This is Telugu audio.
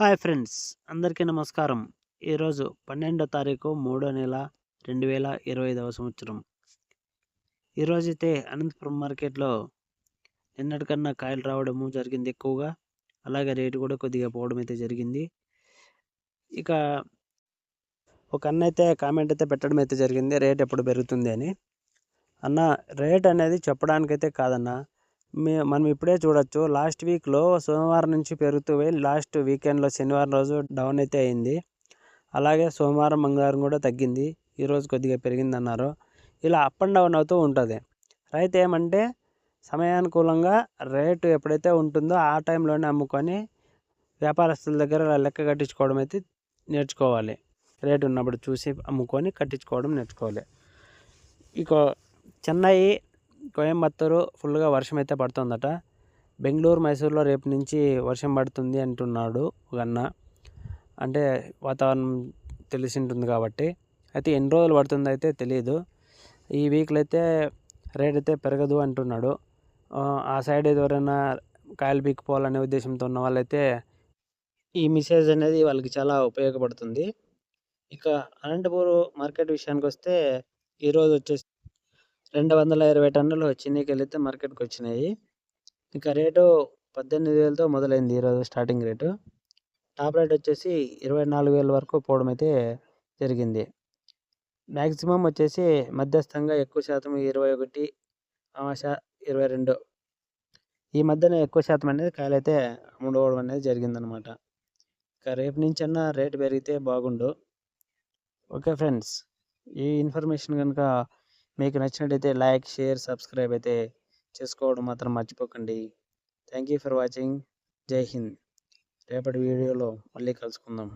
Hi friends! అందరికీ నమస్కారం. ఈరోజు పన్నెండో తారీఖు మూడో నెల రెండు వేల ఇరవై ఐదవ సంవత్సరం. ఈరోజైతే అనంతపురం మార్కెట్లో నిన్నటికన్నా కాయలు రావడము జరిగింది ఎక్కువగా. అలాగే రేటు కూడా కొద్దిగా పోవడం అయితే జరిగింది. ఇక ఒక అన్న అయితే కామెంట్ అయితే పెట్టడం అయితే జరిగింది. రేట్ ఎప్పుడు పెరుగుతుంది అని. అన్న రేట్ అనేది చెప్పడానికైతే కాదన్న మే మనం ఇప్పుడే చూడొచ్చు. లాస్ట్ వీక్లో సోమవారం నుంచి పెరుగుతూ పోయి లాస్ట్ వీకెండ్లో శనివారం రోజు డౌన్ అయితే అయింది. అలాగే సోమవారం మంగళవారం కూడా తగ్గింది. ఈరోజు కొద్దిగా పెరిగింది అన్నారు ఇలా అప్ అండ్ డౌన్ అవుతూ ఉంటుంది. రైతు ఏమంటే సమయానుకూలంగా రేటు ఎప్పుడైతే ఉంటుందో ఆ టైంలోనే అమ్ముకొని వ్యాపారస్తుల దగ్గర లెక్క కట్టించుకోవడం అయితే నేర్చుకోవాలి. రేటు ఉన్నప్పుడు చూసి అమ్ముకొని కట్టించుకోవడం నేర్చుకోవాలి. ఇక చెన్నై కోయంబత్తూరు ఫుల్గా వర్షం అయితే పడుతుందట. బెంగళూరు మైసూర్లో రేపు నుంచి వర్షం పడుతుంది అంటున్నాడు గన్న. అన్న అంటే వాతావరణం తెలిసి ఉంటుంది కాబట్టి. అయితే ఎన్ని రోజులు పడుతుందో అయితే తెలియదు ఈ వీక్లో అయితే రేట్ అయితే పెరగదు అంటున్నాడు. ఆ సైడ్ ఎవరైనా కాయలు పీక్కుపోవాలనే ఉద్దేశంతో ఉన్న వాళ్ళైతే ఈ మెసేజ్ అనేది వాళ్ళకి చాలా ఉపయోగపడుతుంది. ఇక అనంతపూర్ మార్కెట్ విషయానికి వస్తే ఈరోజు వచ్చేసి రెండు వందల ఇరవై టన్నులు చిన్నీకెళ్ళి అయితే మార్కెట్కి వచ్చినాయి ఇక రేటు పద్దెనిమిది వేలతో మొదలైంది ఈరోజు స్టార్టింగ్ రేటు. టాప్ రేట్ వచ్చేసి ఇరవై నాలుగు వేల వరకు పోవడం అయితే జరిగింది. మ్యాక్సిమం వచ్చేసి మధ్యస్థంగా ఎక్కువ శాతం ఇరవై ఒకటి శా ఇరవై రెండు ఈ మధ్యన ఎక్కువ శాతం అనేది కాయలు అయితే అనేది జరిగిందనమాట. ఇక రేపు నుంచి అన్న రేటు పెరిగితే బాగుండు. ఓకే ఫ్రెండ్స్ ఈ ఇన్ఫర్మేషన్ కనుక మీకు నచ్చినట్టయితే లైక్ షేర్ సబ్స్క్రైబ్ అయితే చేసుకోవడం మాత్రం మర్చిపోకండి. Thank you for watching. జై హింద్. రేపటి వీడియోలో మళ్ళీ కలుసుకుందాం.